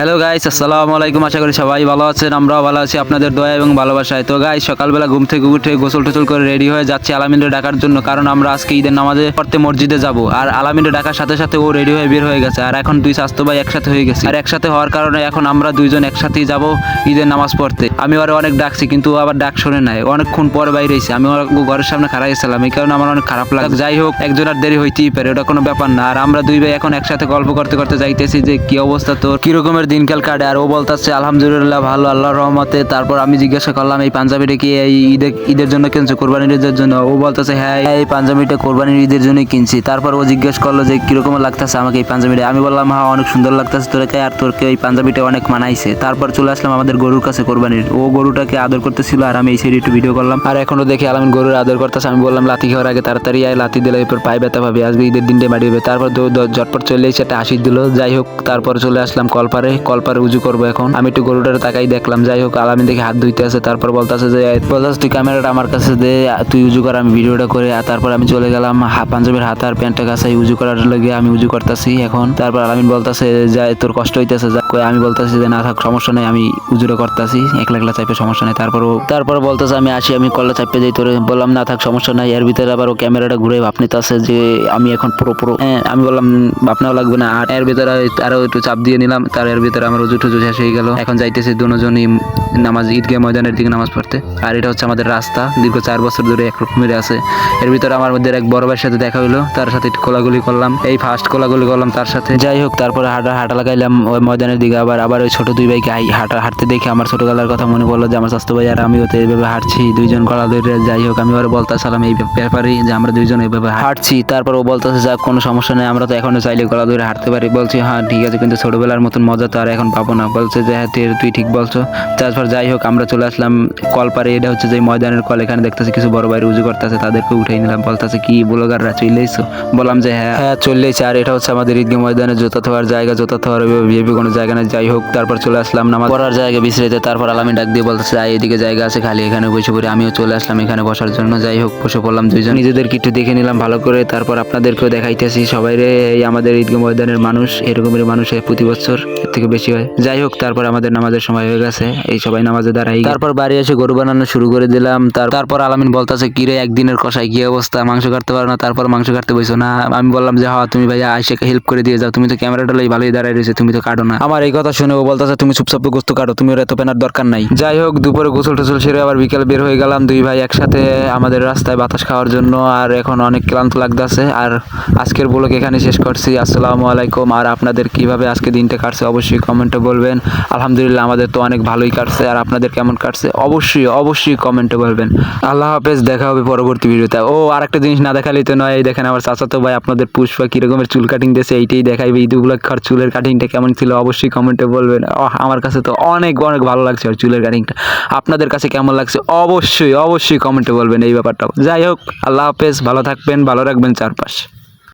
Hello guys আসসালামু আলাইকুম। আশা করি সবাই ভালো আছেন, আমরাও ভালো আছি, আপনাদের দয়া এবং ভালোবাসায়। তো গাই সকালবেলা ঘুম থেকে উঠে গোসল টোসল করে রেডি হয়ে যাচ্ছি আলামিনরে ডাকার জন্য, কারণ আমরা আজকে ঈদের নামাজে পড়তে মসজিদে যাব। আর আলামিনরে ডাকার সাথে সাথে ও রেডি হয়ে বের হয়ে গেছে। আর এখন দুই স্বাস্থ্য ভাই একসাথে হয়ে গেছে। আর একসাথে হওয়ার কারণে এখন আমরা দুইজন একসাথেই যাব ঈদের নামাজ পড়তে। আমি ওরা অনেক ডাকছি, কিন্তু আবার ডাক শোনে নাই। অনেকক্ষণ পর বাইরে এসে আমি ওর ঘরের সামনে খারাপ গেছিলাম। এই কারণে আমার অনেক খারাপ লাগে যাই হোক একজনের দেরি হইতেই পারে, ওটা কোনো ব্যাপার না। আর আমরা দুই ভাই এখন একসাথে গল্প করতে করতে যাইতেছি যে, কি অবস্থা তোর? কিরকমের দিনকাল কাটে? আর ও বলতেছে, আলহামদুলিল্লাহ, ভালো আল্লাহ রহমতে। তারপর আমি জিজ্ঞাসা করলাম, এই পাঞ্জাবিটা কি এই ঈদের ঈদের জন্য কিনছো? কোরবানির ঈদের জন্য? ও বলতেছে হ্যাঁ এই পাঞ্জাবিটা কোরবানির ঈদের জন্যই কিনছি। তারপর ও জিজ্ঞেস করল যে কীরকম লাগতেছে আমাকে এই পাঞ্জাবিটা আমি বললাম হ্যাঁ অনেক সুন্দর লাগতেছে তোরকে আর তোরকে এই পাঞ্জাবিটা অনেক মানাইছে। তারপর চলে আসলাম আমাদের গরুর কাছে কোরবানির। ও গরুটাকে আদর করতেছিল আর আমি এই সাইডে একটু ভিডিও করলাম। আর এখনও দেখি আলামিন গরুর আদর করতেছে। আমি বললাম, লাথি খাওয়ার আগে তাড়াতাড়ি আয়, লাথি দিলে এরপর পায়ে ব্যথা পাবে। আজকে ঈদের দিনটা বাড়ি হবে তারপর ঝটপট চলে এসে একটা হাসি দিল। যাই হোক, তারপর চলে আসলাম কলপারে। কলপারে উজু করব এখন। আমি একটু গরুটার তাকাই দেখলাম। যাই হোক, আলামিন দেখে হাত ধুইতে আছে। তারপর বলতেছে যে বলতেছে, তুই ক্যামেরাটা আমার কাছে দে, তুই উজু কর, আমি ভিডিওটা করে। আর তারপর আমি চলে গেলাম পাঞ্জাবের হাত আর প্যান্টটা কাছে। উজু করার লেগে আমি উজু করতেছি এখন। তারপর আলামিন বলতেছে, যে, তোর কষ্ট হইতেছে আমি বলতেছি যে, না থাক, সমস্যা নেই, আমি উজুরা করতেছি একলা একলা চাইপে সমস্যা নেই। তারপর তারপর বলতেছে আমি আসি, আমি কল্লা চাপে যাই, তোরে বললাম, না থাক, সমস্যা নাই। এর ভিতরে আবার ও ক্যামেরাটা ঘুরে ভাব নিতেছে যে আমি এখন পুরো পুরো হ্যাঁ আমি বললাম আপনাও লাগবে না। আর এর ভিতরে আরও একটু চাপ দিয়ে নিলাম, তার এর ভিতরে আমার উজু টুজু শেষ হয়ে গেল। এখন যাইতেছি দুজনই নামাজ, ঈদগাহ ময়দানের দিকে নামাজ পড়তে। আর এটা হচ্ছে আমাদের রাস্তা, দীর্ঘ চার বছর ধরে একরকমের আছে। এর ভিতরে আমার মধ্যে এক বড় ভাইয়ের সাথে দেখা হলো তার সাথে একটু কোলাগুলি করলাম। এই ফার্স্ট কোলাগুলি করলাম তার সাথে। যাই হোক, তারপরে হাঁটা হাঁটা লাগাইলাম, ওই ময়দানের দিকে আবার আবার ওই ছোট দুই ভাইকে হাঁটা হাঁটতে দেখে আমার ছোটবেলার কথা মনে পড়ল যে আমার স্বাস্থ্য ভাই আর আমিও তো এইভাবে হাঁটছি, দুইজন গলা ধরে যাই হোক, আমি ওর বলতেছিলাম এই ব্যাপারে যে আমরা দুইজন এইভাবে হাঁটছি। তারপর ও বলতেছে, যাক, কোনো সমস্যা নেই, আমরা তো এখনও চাইলে গলা ধরে হাঁটতে পারি। বলছি হ্যাঁ ঠিক আছে, কিন্তু ছোটবেলার মতন মজা তো আর এখন পাবো না। বলছে যে হ্যাঁ তুই- ঠিক বলছো। তারপর যাই হোক, আমরা চলে আসলাম কল পারে এটা হচ্ছে যে ময়দানের কল, এখানে দেখতেছি কিছু বড় ভাই উজু করতেছে, তাদেরকে উঠাই নিলাম। বলতেছে, কি, ব্লগাররা চলে এসো বললাম যে হ্যাঁ। হ্যাঁ চলে এসে আর এটা হচ্ছে আমাদের ঈদগাহ ময়দানে জুতা থাকার জায়গা জুতা থাকার কোনো জায়গা না যাই হোক, তারপর চলে আসলাম নামাজ পড়ার জায়গা বিশ্রাইতে তারপর আলামিন ডাক দিয়ে বলতেছে, আয়, এদিকে জায়গা আছে, খালি এখানে বসে পড়ি। আমিও চলে আসলাম এখানে বসার জন্য। যাই হোক, বসে পড়লাম দুইজন। নিজেদেরকে একটু দেখে নিলাম ভালো করে। তারপর আপনাদেরকেও দেখাইতেছি। সবাই রে, এই আমাদের ঈদগাহ ময়দানের মানুষ, এরকমের মানুষ প্রতি বছর এর থেকে বেশি হয়। যাই হোক, তারপর আমাদের নামাজের সময় হয়ে গেছে। এই সবাই নামাজে দাঁড়াই। তারপর বাড়ি এসে গরু বানানো শুরু করে দিলাম। তারপর আলামিন বলতেছে, কি রে, একদিনের কষাই কি অবস্থা? মাংস কাটতে পারো না? তারপর মাংস কাটতে বসো না। আমি বললাম যে হ্যাঁ তুমি ভাইয়া আইসাকে হেল্প করে দিয়ে যাও। তুমি তো ক্যামেরাটা লাই ভালোই দাঁড়াই রয়েছে, তুমি তো কাটো না। আমার এই কথা শুনে ও বলতেছে, তুমি চুপচাপ গোস্ত কাটো। তুমি ওর এত পেনার দরকার নাই। যাই হোক, দুপুরে গোসল টোসল সেরে আবার বিকেল বের হয়ে গেলাম। দুই ভাই একসাথে আমাদের রাস্তায় বাতাস খাওয়ার জন্য, আর এখন অনেক ক্লান্ত লাগতেছে। আর আজকের ব্লগ এখানে শেষ করছি। আসসালামু আলাইকুম। আর আপনাদের কীভাবে আজকে দিনটা কাটছে অবশ্যই কমেন্টে বলবেন। আলহামদুলিল্লাহ, আমাদের তো অনেক ভালোই কাটছে। আর আপনাদের কেমন কাটছে? অবশ্যই অবশ্যই কমেন্টে বলবেন। আল্লাহ হাফেজ, দেখা হবে পরবর্তী ভিডিওতে। ও আর একটা জিনিস না দেখালেই তো নয়। এই দেখেন আমার চাচাতো ভাই, আপনাদের পুষ্পা কিরকমের চুল কাটিং দিয়েছে, এইটাই দেখাইবে। ঈদুগুলো খার চুলের কাটিংটা কেমন ছিল? অবশ্যই কমেন্টে বলবেন। আমার কাছে তো অনেক অনেক ভালো লাগছে আর চুলের কাটিংটা আপনাদের কাছে কেমন লাগছে? অবশ্যই অবশ্যই কমেন্টে বলবেন এই ব্যাপারটা। যাই হোক, আল্লাহ হাফেজ, ভালো থাকবেন, ভালো রাখবেন চারপাশ।